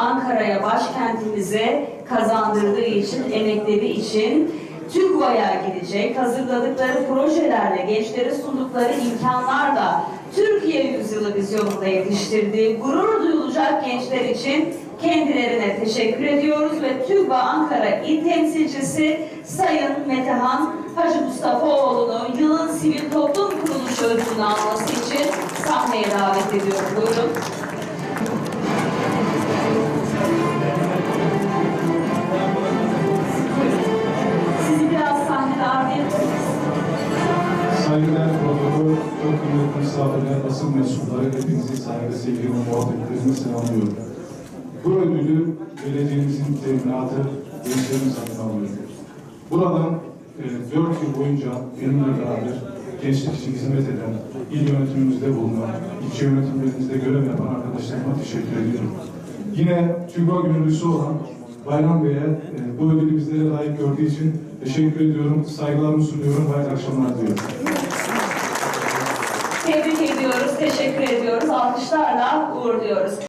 Ankara'ya, başkentimize kazandırdığı için, emekleri için TÜGVA'ya gidecek. Hazırladıkları projelerle, gençlere sundukları imkanlarla Türkiye Yüzyılı vizyonunda yetiştirdiği gurur duyulacak gençler için kendilerine teşekkür ediyoruz ve TÜGVA Ankara İl Temsilcisi Sayın Metehan Hacı Mustafaoğlu'nu yılın sivil toplum kuruluşu ödülünü alması için sahneye davet ediyorum. Buyurun. Çok kıymetli misafirler, basın mensupları, hepinizi saygı, sevgi ve muhabbetlerinizle selamlıyorum. Bu ödülü belediyemizin teminatı gençlerimiz adına alıyorum. Buradan e, 4 yıl boyunca benimle beraber gençlik için hizmet eden, il yönetimimizde bulunan, ilçe yönetimlerimizde görev yapan arkadaşlarıma teşekkür ediyorum. Yine TÜGVA gönüllüsü olan Bayram Bey'e e, bu ödülü bizlere layık gördüğü için teşekkür ediyorum, saygılarımı sunuyorum, hayırlı akşamlar diliyorum. Tebrik ediyoruz, teşekkür ediyoruz. Alkışlarla uğurluyoruz.